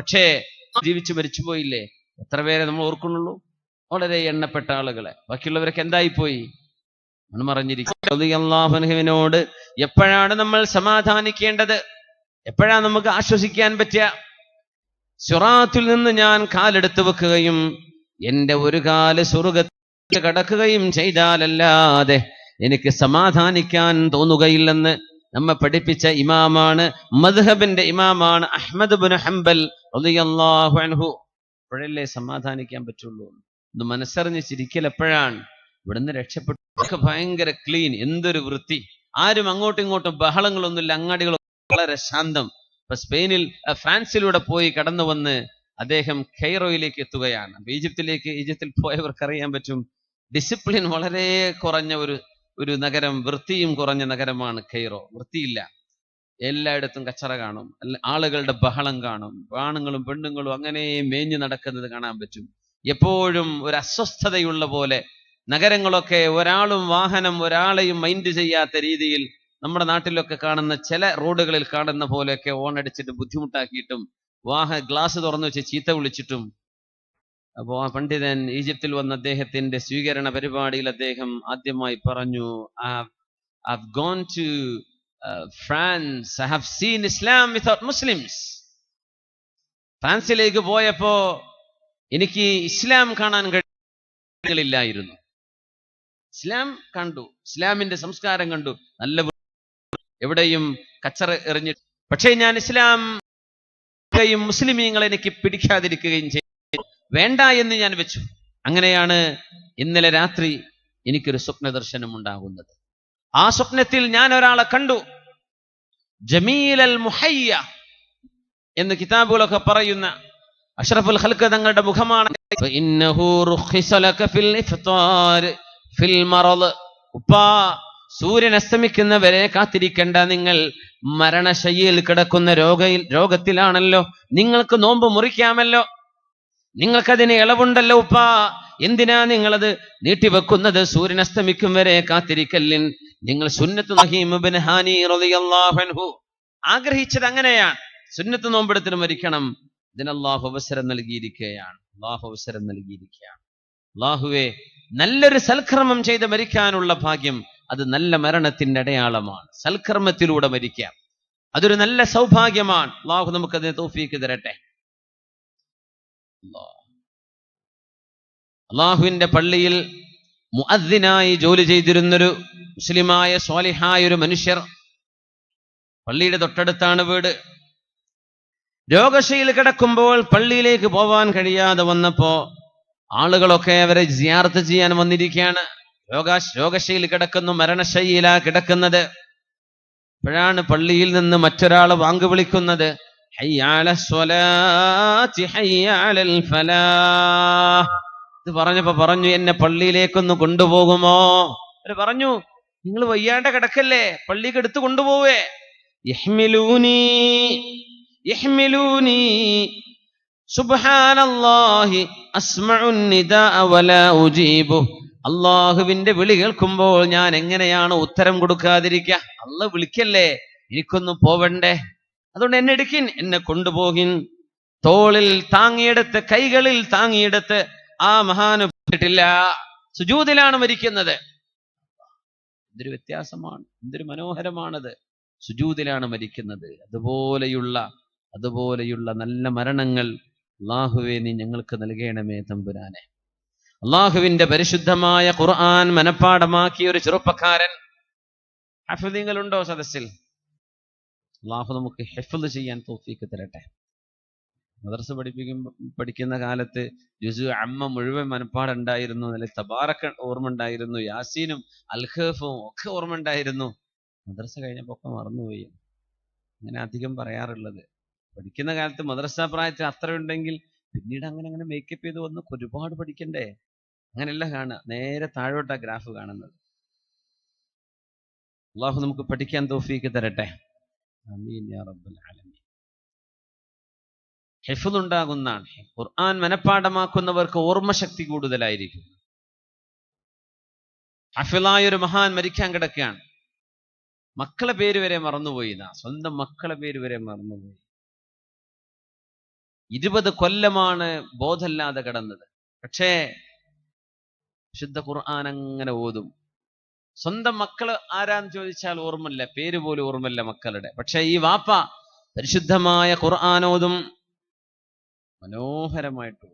പക്ഷേ ജീവിച്ചു മരിച്ചു പോയില്ലേ? എത്ര പേരെ നമ്മൾ ഓർക്കുന്നുള്ളൂ? വളരെ എണ്ണപ്പെട്ട ആളുകളെ. ബാക്കിയുള്ളവരൊക്കെ എന്തായിപ്പോയി? മറിഞ്ഞിരിക്കുന്നോട് എപ്പോഴാണ് നമ്മൾ സമാധാനിക്കേണ്ടത്? എപ്പോഴാണ് നമുക്ക് ആശ്വസിക്കാൻ പറ്റുക? സുറാത്തിൽ നിന്ന് ഞാൻ കാലെടുത്തു വെക്കുകയും എന്റെ ഒരു കാൽ സ്വർഗത്തിൽ കടക്കുകയും ചെയ്താലല്ലാതെ എനിക്ക് സമാധാനിക്കാൻ തോന്നുകയില്ലെന്ന് നമ്മെ പഠിപ്പിച്ച ഇമാമാണ് മദ്ഹബിന്റെ ഇമാമാണ് അഹമ്മദ് ബുൻ ഹംബൽ അപ്പോഴല്ലേ സമാധാനിക്കാൻ പറ്റുള്ളൂ. ഒന്ന് മനസ്സറിഞ്ഞ് ചിരിക്കൽ എപ്പോഴാണ്? ഇവിടുന്ന് രക്ഷപ്പെട്ടു. ഒക്കെ ഭയങ്കര ക്ലീൻ എന്തൊരു വൃത്തി. ആരും അങ്ങോട്ടും ഇങ്ങോട്ടും ബഹളങ്ങളൊന്നുമില്ല അങ്ങാടികളൊന്നും വളരെ ശാന്തം. ഇപ്പൊ സ്പെയിനിൽ ഫ്രാൻസിലൂടെ പോയി കടന്നു വന്ന് അദ്ദേഹം കെയ്റോയിലേക്ക് എത്തുകയാണ്. ഈജിപ്തിലേക്ക് ഈജിപ്തിൽ പോയവർക്ക് അറിയാൻ പറ്റും ഡിസിപ്ലിൻ വളരെ കുറഞ്ഞ ഒരു ഒരു നഗരം വൃത്തിയും കുറഞ്ഞ നഗരമാണ് കെയ്റോ. വൃത്തിയില്ല. എല്ലായിടത്തും കച്ചറ കാണും. ആളുകളുടെ ബഹളം കാണും. ആണുങ്ങളും പെണ്ണുങ്ങളും അങ്ങനെ മേഞ്ഞു നടക്കുന്നത് കാണാൻ പറ്റും. എപ്പോഴും ഒരു അസ്വസ്ഥതയുള്ള പോലെ നഗരങ്ങളൊക്കെ ഒരാളും വാഹനം ഒരാളെയും മൈൻഡ് ചെയ്യാത്ത രീതിയിൽ നമ്മുടെ നാട്ടിലൊക്കെ കാണുന്ന ചില റോഡുകളിൽ കാണുന്ന പോലെയൊക്കെ ഓൺ അടിച്ചിട്ട് ബുദ്ധിമുട്ടാക്കിയിട്ടും വാഹ ഗ്ലാസ് തുറന്നു വെച്ച് ചീത്ത വിളിച്ചിട്ടും അപ്പോൾ ആ പണ്ഡിതൻ ഈജിപ്തിൽ വന്ന അദ്ദേഹത്തിന്റെ സ്വീകരണ പരിപാടിയിൽ അദ്ദേഹം ആദ്യമായി പറഞ്ഞു I've gone to uh, I have seen Islam without Muslims. ഫ്രാൻസിലേക്ക് പോയപ്പോ എനിക്ക് ഇസ്ലാം കാണാൻ കഴിയില്ലായിരുന്നു ഇസ്ലാം കണ്ടു. ഇസ്ലാമിന്റെ സംസ്കാരം കണ്ടു. നല്ല എവിടെയും കച്ചറ എറിഞ്ഞിട്ട് പക്ഷേ ഞാൻ ഇസ്ലാം മുസ്ലിമീങ്ങൾ എനിക്ക് പിടിക്കാതിരിക്കുകയും ചെയ്തു. വേണ്ട എന്ന് ഞാൻ വെച്ചു. അങ്ങനെയാണ് ഇന്നലെ രാത്രി എനിക്കൊരു സ്വപ്ന ദർശനം ഉണ്ടാകുന്നത് ആ സ്വപ്നത്തിൽ ഞാൻ ഒരാളെ കണ്ടു. ജമീലൽ മുഹയ്യ എന്ന് കിതാബുകളൊക്കെ പറയുന്ന അഷ്റഫുൽ ഹൽക്ക് തങ്ങളുടെ മുഖമാണ്. ഉപ്പാ സൂര്യൻ അസ്തമിക്കുന്നവരെ കാത്തിരിക്കേണ്ട നിങ്ങൾ മരണശയ്യയിൽ കിടക്കുന്ന രോഗയിൽ രോഗത്തിലാണല്ലോ. നിങ്ങൾക്ക് നോമ്പ് മുറിക്കാമല്ലോ. നിങ്ങൾക്കതിന് ഇളവുണ്ടല്ലോ ഉപ്പാ. എന്തിനാ നിങ്ങളത് നീട്ടിവെക്കുന്നത്? സൂര്യൻ അസ്തമിക്കും വരെ കാത്തിരിക്കല്ലിൻ നിങ്ങൾ സുന്നത്ത് ഹാനി റളിയല്ലാഹു ആഗ്രഹിച്ചത് അങ്ങനെയാണ്. സുന്നത്ത് നോമ്പെടുത്തിന് മരിക്കണം. ഇതിന് അള്ളാഹു അവസരം നൽകിയിരിക്കുകയാണ്. അള്ളാഹു അവസരം നൽകിയിരിക്കുകയാണ്. അള്ളാഹുവെ നല്ലൊരു സൽക്രമം ചെയ്ത് മരിക്കാനുള്ള ഭാഗ്യം അത് നല്ല മരണത്തിന്റെ അടയാളമാണ്. സൽക്രമത്തിലൂടെ മരിക്കാം അതൊരു നല്ല സൗഭാഗ്യമാണ്. അള്ളാഹു നമുക്കതിന് തോഫീക്ക് തരട്ടെ. അള്ളാഹുവിന്റെ പള്ളിയിൽ മുഅദ്ദിനായി ജോലി ചെയ്തിരുന്നൊരു മുസ്ലിമായ സ്വാലിഹായ ഒരു മനുഷ്യർ പള്ളിയുടെ തൊട്ടടുത്താണ് വീട്. രോഗശയിൽ കിടക്കുമ്പോൾ പള്ളിയിലേക്ക് പോവാൻ കഴിയാതെ വന്നപ്പോ ആളുകളൊക്കെ അവരെ ജിയാർത്ത് ചെയ്യാൻ വന്നിരിക്കുകയാണ്. രോഗ രോഗശയിൽ കിടക്കുന്നു മരണശൈലിയിലാ കിടക്കുന്നത്. അപ്പോഴാണ് പള്ളിയിൽ നിന്ന് മറ്റൊരാൾ വാങ്ക് വിളിക്കുന്നത്. ഹയ്യാല സ്വലാ ഹയ്യാലൽ ഫലാഹ്. പറഞ്ഞപ്പോ പറഞ്ഞു എന്നെ പള്ളിയിലേക്കൊന്ന് കൊണ്ടുപോകുമോ? അവർ പറഞ്ഞു നിങ്ങൾ വയ്യാണ്ട കിടക്കല്ലേ പള്ളിക്ക് എടുത്ത് കൊണ്ടുപോവേ. സുബ്ഹാനല്ലാഹി ഉജീബു. അള്ളാഹുവിന്റെ വിളി കേൾക്കുമ്പോൾ ഞാൻ എങ്ങനെയാണ് ഉത്തരം കൊടുക്കാതിരിക്കുക അല്ല വിളിക്കല്ലേ എനിക്കൊന്നും പോവണ്ടേ. അതുകൊണ്ട് എന്നെ എടുക്കിൻ എന്നെ കൊണ്ടുപോകിൻ. തോളിൽ താങ്ങിയെടുത്ത് കൈകളിൽ താങ്ങിയെടുത്ത് ആ മഹാനുഭവിട്ടില്ല സുജൂതിലാണ് മരിക്കുന്നത്. എന്തൊരു വ്യത്യാസമാണ്. എന്തൊരു മനോഹരമാണത്. സുജൂതിലാണ് മരിക്കുന്നത്. അതുപോലെയുള്ള അതുപോലെയുള്ള നല്ല മരണങ്ങൾ അള്ളാഹുവെ നീ ഞങ്ങൾക്ക് നൽകണമേ തമ്പുരാനെ. അള്ളാഹുവിന്റെ പരിശുദ്ധമായ ഖുർആൻ മനഃപ്പാടമാക്കിയ ഒരു ചെറുപ്പക്കാരൻ. ഹഫിദീങ്ങളുണ്ടോ സദസ്സിൽ? അള്ളാഹു നമുക്ക് ഹെഫിദ് ചെയ്യാൻ തോഫീക്ക് തരട്ടെ. മദർസ പഠിപ്പിക്കും പഠിക്കുന്ന കാലത്ത് ജുസു അമ്മ മുഴുവൻ മനപ്പാടുണ്ടായിരുന്നു അല്ലെങ്കിൽ തബാറക്ക ഓർമ്മ ഉണ്ടായിരുന്നു. യാസീനും അൽഹഫും ഒക്കെ ഓർമ്മ ഉണ്ടായിരുന്നു. മദ്രസ കഴിഞ്ഞപ്പോ ഒക്കെ മറന്നുപോയി. അങ്ങനെ അധികം പറയാറുള്ളത്. പഠിക്കുന്ന കാലത്ത് മദ്രസ പ്രായത്തിൽ അത്ര ഉണ്ടെങ്കിൽ പിന്നീട് അങ്ങനെ അങ്ങനെ മേക്കപ്പ് ചെയ്ത് വന്ന് ഒരുപാട് പഠിക്കണ്ടേ? അങ്ങനെയല്ല കാണുക. നേരെ താഴോട്ടാ ഗ്രാഫ് കാണുന്നത്. അള്ളാഹു നമുക്ക് പഠിക്കാൻ തോഫീക്ക് തരട്ടെ. ആമീൻ യാ ആലമീൻ. ഹിഫ്ദ് ഖുർആൻ മനഃപ്പാഠമാക്കുന്നവർക്ക് ഓർമ്മശക്തി കൂടുതലായിരിക്കും. ഹഫിലായ ഒരു മഹാൻ മരിക്കാൻ കിടക്കുകയാണ്. മക്കളെ പേര് വരെ മറന്നുപോയി നാ സ്വന്തം മക്കളെ പേര് വരെ മറന്നുപോയി. ഇരുപത് കൊല്ലമാണ് ബോധമില്ലാതെ കിടന്നത്. പക്ഷേ വിശുദ്ധ ഖുർആൻ അങ്ങനെ ഓതും. സ്വന്തം മക്കൾ ആരാന്ന് ചോദിച്ചാൽ ഓർമ്മല്ല പേര് പോലും ഓർമ്മല്ല മക്കളുടെ. പക്ഷേ ഈ വാപ്പ പരിശുദ്ധമായ ഖുർആൻ ഓതും മനോഹരമായിട്ട് ഓതും.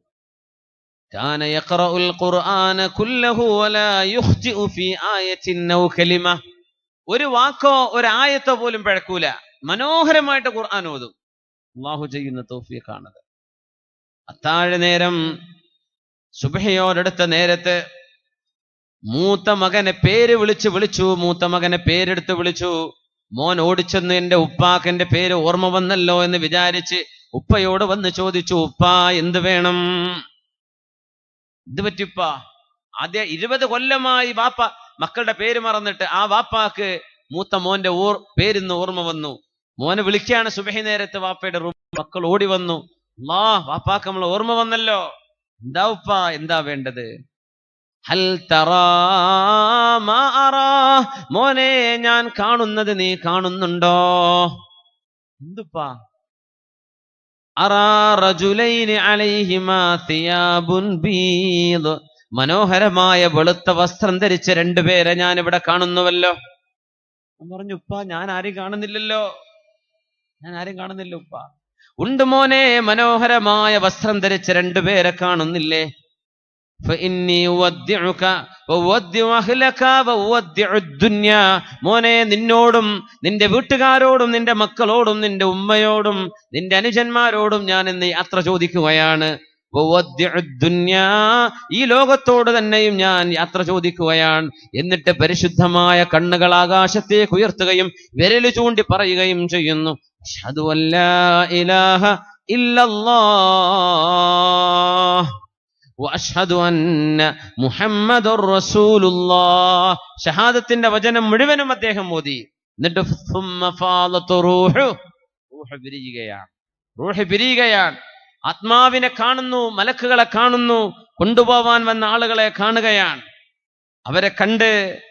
كان يقرأ القرآن كله ولا يخطئ في آية أو كلمة ഒരു വാക്കോ ഒരു ആയത്തോ പോലും പിഴക്കൂല മനോഹരമായിട്ട് ഖുർആൻ ഓതും അള്ളാഹു ചെയ്യുന്ന തൗഫീഖാണത് അത്താഴ നേരം സുബഹയോടടുത്ത നേരത്ത് മൂത്ത മകനെ പേര് വിളിച്ച് വിളിച്ചു മൂത്ത മകനെ പേരെടുത്ത് വിളിച്ചു മോൻ ഓടിച്ചെന്ന് എന്റെ ഉപ്പാക്ക് എന്റെ പേര് ഓർമ്മ വന്നല്ലോ എന്ന് വിചാരിച്ച് ഉപ്പയോട് വന്ന് ചോദിച്ചു ഉപ്പ എന്ത് വേണം? ഇത് പറ്റിപ്പ ആദ്യ ഇരുപത് കൊല്ലമായി വാപ്പ മക്കളുടെ പേര് മറന്നിട്ട് ആ വാപ്പാക്ക് മൂത്ത മോന്റെ ഓർ പേരിന്ന് ഓർമ്മ വന്നു. മോനെ വിളിക്കുകയാണ് സുബഹി നേരത്തെ വാപ്പയുടെ റൂം മക്കൾ ഓടി വന്നു. അല്ലാ വാപ്പാക്ക് നമ്മൾ ഓർമ്മ വന്നല്ലോ. എന്താ ഉപ്പ എന്താ വേണ്ടത്? ഹൽ തറാ മോനെ ഞാൻ കാണുന്നത് നീ കാണുന്നുണ്ടോ? എന്തുപ്പാ? മനോഹരമായ വെളുത്ത വസ്ത്രം ധരിച്ച രണ്ടുപേരെ ഞാൻ ഇവിടെ കാണുന്നുവല്ലോ. പറഞ്ഞു ഉപ്പ ഞാൻ ആരും കാണുന്നില്ലല്ലോ. ഞാൻ ആരും കാണുന്നില്ല ഉപ്പ. ഉണ്ട് മോനെ മനോഹരമായ വസ്ത്രം ധരിച്ച രണ്ടുപേരെ കാണുന്നില്ലേ? മോനെ നിന്നോടും നിന്റെ വീട്ടുകാരോടും നിന്റെ മക്കളോടും നിന്റെ ഉമ്മയോടും നിന്റെ അനുജന്മാരോടും ഞാൻ എന്ന് യാത്ര ചോദിക്കുകയാണ്. ഈ ലോകത്തോട് തന്നെയും ഞാൻ യാത്ര ചോദിക്കുകയാണ്. എന്നിട്ട് പരിശുദ്ധമായ കണ്ണുകൾ ആകാശത്തേക്ക് ഉയർത്തുകയും വിരൽ ചൂണ്ടി പറയുകയും ചെയ്യുന്നു. ഇലാഹ ഇല്ലല്ലാഹ്. വഅഷ്ഹദു അന്ന മുഹമ്മദുർ റസൂലുള്ളാഹ് ഷഹാദത്തിന്റെ വചനം മുഴുവനും അദ്ദേഹം ഓതി. എന്നിട്ട് പിരിയുകയാണ്. റൂഹ് പിരിയുകയാണ്. ആത്മാവിനെ കാണുന്നു മലക്കുകളെ കാണുന്നു കൊണ്ടുപോവാൻ വന്ന ആളുകളെ കാണുകയാണ്. അവരെ കണ്ട്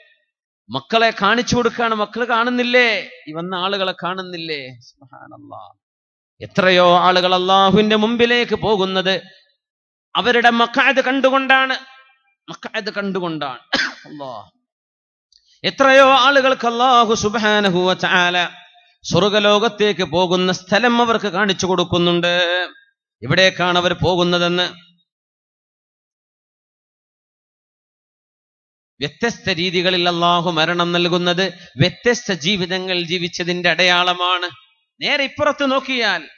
മക്കളെ കാണിച്ചു കൊടുക്കുകയാണ്. മക്കൾ കാണുന്നില്ലേ? ഈ വന്ന ആളുകളെ കാണുന്നില്ലേ? എത്രയോ ആളുകൾ അള്ളാഹുവിന്റെ മുമ്പിലേക്ക് പോകുന്നത് അവരുടെ മക്കായത് കണ്ടുകൊണ്ടാണ്. മക്കായത് കണ്ടുകൊണ്ടാണ്. അല്ലാഹ്. എത്രയോ ആളുകൾക്ക് അള്ളാഹു സുബാനഹുവ ചാല സ്വർഗലോകത്തേക്ക് പോകുന്ന സ്ഥലം അവർക്ക് കാണിച്ചു കൊടുക്കുന്നുണ്ട്. എവിടേക്കാണ് അവർ പോകുന്നതെന്ന്? വ്യത്യസ്ത രീതികളിൽ അള്ളാഹു മരണം നൽകുന്നത് വ്യത്യസ്ത ജീവിതങ്ങൾ ജീവിച്ചതിന്റെ അടയാളമാണ്. നേരെ ഇപ്പുറത്ത് നോക്കിയാൽ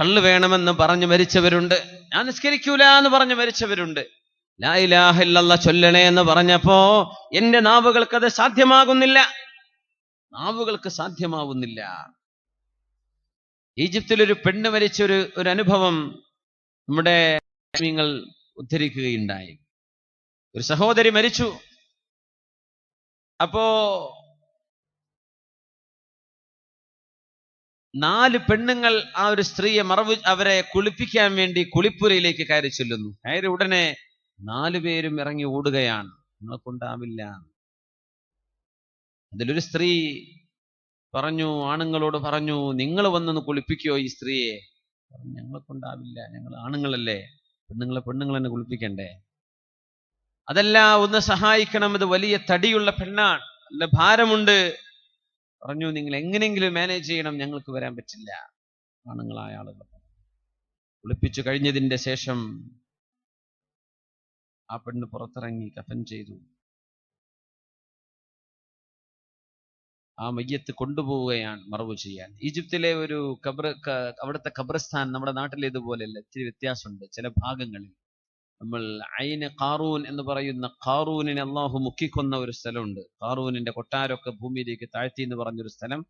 കള്ള് വേണമെന്ന് പറഞ്ഞു മരിച്ചവരുണ്ട്. ഞാൻ നിസ്കരിക്കൂല എന്ന് പറഞ്ഞു മരിച്ചവരുണ്ട്. ലാ ഇലാഹ ഇല്ലല്ലാ ചൊല്ലണേ എന്ന് പറഞ്ഞപ്പോ എന്റെ നാവുകൾക്ക് അത് സാധ്യമാകുന്നില്ല. നാവുകൾക്ക് സാധ്യമാവുന്നില്ല. ഈജിപ്തിൽ ഒരു പെണ്ണ് മരിച്ച ഒരു ഒരു അനുഭവം നമ്മുടെ നിങ്ങൾ ഉദ്ധരിക്കുകയുണ്ടായി. ഒരു സഹോദരി മരിച്ചു. അപ്പോ നാല് പെണ്ണുങ്ങൾ ആ ഒരു സ്ത്രീയെ മറവ് അവരെ കുളിപ്പിക്കാൻ വേണ്ടി കുളിപ്പുരയിലേക്ക് കയറി ചെല്ലുന്നു. കയറി ഉടനെ നാലു പേരും ഇറങ്ങി ഓടുകയാണ്. നിങ്ങളെ കൊണ്ടാവില്ല അതിലൊരു സ്ത്രീ പറഞ്ഞു ആണുങ്ങളോട് പറഞ്ഞു നിങ്ങൾ വന്നൊന്ന് കുളിപ്പിക്കോ ഈ സ്ത്രീയെ. ഞങ്ങളെ കൊണ്ടാവില്ല ഞങ്ങൾ ആണുങ്ങളല്ലേ. പെണ്ണുങ്ങളെ പെണ്ണുങ്ങൾ തന്നെ കുളിപ്പിക്കണ്ടേ. അതല്ല ഒന്ന് സഹായിക്കണം. ഇത് വലിയ തടിയുള്ള പെണ്ണാണ്. നല്ല ഭാരമുണ്ട്. പറഞ്ഞു നിങ്ങൾ എങ്ങനെയെങ്കിലും മാനേജ് ചെയ്യണം ഞങ്ങൾക്ക് വരാൻ പറ്റില്ല. ആണുങ്ങളായ ആളുകൾ. കുളിപ്പിച്ചു കഴിഞ്ഞതിന്റെ ശേഷം ആ പെണ്ണ് പുറത്തിറങ്ങി കഫൻ ചെയ്തു. ആ മയ്യത്ത് കൊണ്ടുപോവുകയാണ് മറവ് ചെയ്യാൻ. ഈജിപ്തിലെ ഒരു കബർ അവിടുത്തെ ഖബർസ്ഥാൻ നമ്മുടെ നാട്ടിലേതുപോലെയല്ല ഇച്ചിരി വ്യത്യാസമുണ്ട് ചില ഭാഗങ്ങളിൽ. നമ്മൾ ഐന് കാറൂൻ എന്ന് പറയുന്ന കാറൂനിനെ അള്ളാഹു മുക്കിക്കൊന്ന ഒരു സ്ഥലമുണ്ട്. കാറൂനിന്റെ കൊട്ടാരമൊക്കെ ഭൂമിയിലേക്ക് താഴ്ത്തി എന്ന് പറഞ്ഞൊരു സ്ഥലം.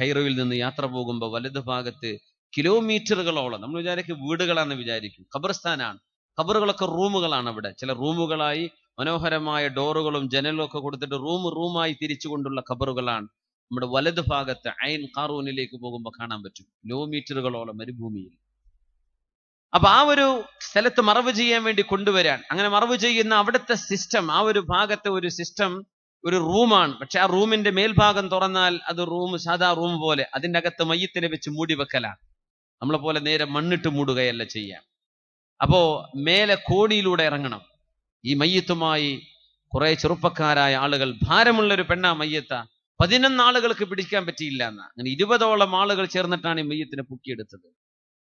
ഖൈറോയിൽ നിന്ന് യാത്ര പോകുമ്പോൾ വലതു ഭാഗത്ത് കിലോമീറ്ററുകളോളം നമ്മൾ വിചാരിക്കും വീടുകളാണെന്ന് വിചാരിക്കും ഖബർസ്ഥാനാണ്. ഖബറുകളൊക്കെ റൂമുകളാണ് അവിടെ. ചില റൂമുകളായി മനോഹരമായ ഡോറുകളും ജനലും ഒക്കെ കൊടുത്തിട്ട് റൂം റൂമായി തിരിച്ചുകൊണ്ടുള്ള ഖബറുകളാണ് നമ്മുടെ വലതു ഭാഗത്ത് ഐൻ കാറൂനിലേക്ക് പോകുമ്പോൾ കാണാൻ പറ്റും. കിലോമീറ്ററുകളോളം മരുഭൂമിയിൽ അപ്പൊ ആ ഒരു സ്ഥലത്ത് മറവ് ചെയ്യാൻ വേണ്ടി കൊണ്ടുവരാൻ. അങ്ങനെ മറവ് ചെയ്യുന്ന അവിടുത്തെ സിസ്റ്റം ആ ഒരു ഭാഗത്തെ ഒരു സിസ്റ്റം ഒരു റൂമാണ് പക്ഷെ ആ റൂമിന്റെ മേൽഭാഗം തുറന്നാൽ അത് റൂം സാധാ റൂം പോലെ അതിന്റെ അകത്ത് മയ്യത്തിനെ വെച്ച് മൂടി വെക്കലാണ്. നമ്മളെ പോലെ നേരെ മണ്ണിട്ട് മൂടുകയല്ല ചെയ്യാം. അപ്പോ മേലെ കോടിയിലൂടെ ഇറങ്ങണം. ഈ മയ്യത്തുമായി കുറെ ചെറുപ്പക്കാരായ ആളുകൾ ഭാരമുള്ള ഒരു പെണ്ണാ മയ്യത്ത. പതിനൊന്ന് ആളുകൾക്ക് പിടിക്കാൻ പറ്റിയില്ല എന്നാ. അങ്ങനെ ഇരുപതോളം ആളുകൾ ചേർന്നിട്ടാണ് ഈ മയ്യത്തിനെ പൊക്കിയെടുത്തത്.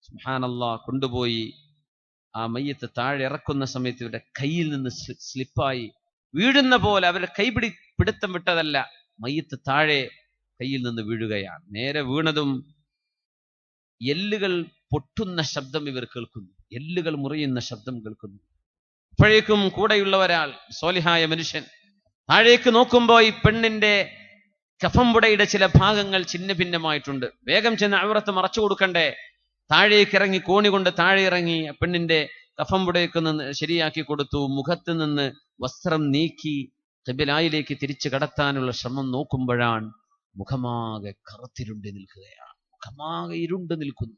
സുഹാനല്ലാ കൊണ്ടുപോയി ആ മയ്യത്ത് താഴെ ഇറക്കുന്ന സമയത്ത് ഇവരുടെ കയ്യിൽ നിന്ന് സ്ലി- സ്ലിപ്പായി വീഴുന്ന പോലെ അവരുടെ കൈപിടി പിടുത്തം വിട്ടതല്ല മയ്യത്ത് താഴെ കയ്യിൽ നിന്ന് വീഴുകയാണ്. നേരെ വീണതും എല്ലുകൾ പൊട്ടുന്ന ശബ്ദം ഇവർ കേൾക്കുന്നു. എല്ലുകൾ മുറിയുന്ന ശബ്ദം കേൾക്കുന്നു. ഇപ്പോഴേക്കും കൂടെയുള്ള ഒരാൾ സോലിഹായ മനുഷ്യൻ താഴേക്ക് നോക്കുമ്പോൾ ഈ പെണ്ണിന്റെ കഫംപുടയുടെ ചില ഭാഗങ്ങൾ ഛിന്ന ഭിന്നമായിട്ടുണ്ട് വേഗം ചെന്ന് അവിറത്ത് മറച്ചു കൊടുക്കണ്ടേ? താഴേക്ക് ഇറങ്ങി കോണി കൊണ്ട് താഴെ ഇറങ്ങി പെണ്ണിന്റെ കഫം പുടയൊക്കെ നിന്ന് ശരിയാക്കി കൊടുത്തു. മുഖത്ത് നിന്ന് വസ്ത്രം നീക്കി കബിലായിലേക്ക് തിരിച്ചു കടത്താനുള്ള ശ്രമം നോക്കുമ്പോഴാണ് മുഖമാകെ കറുത്തിരുണ്ട് നിൽക്കുകയാണ്. മുഖമാകെ ഇരുണ്ട് നിൽക്കുന്നു.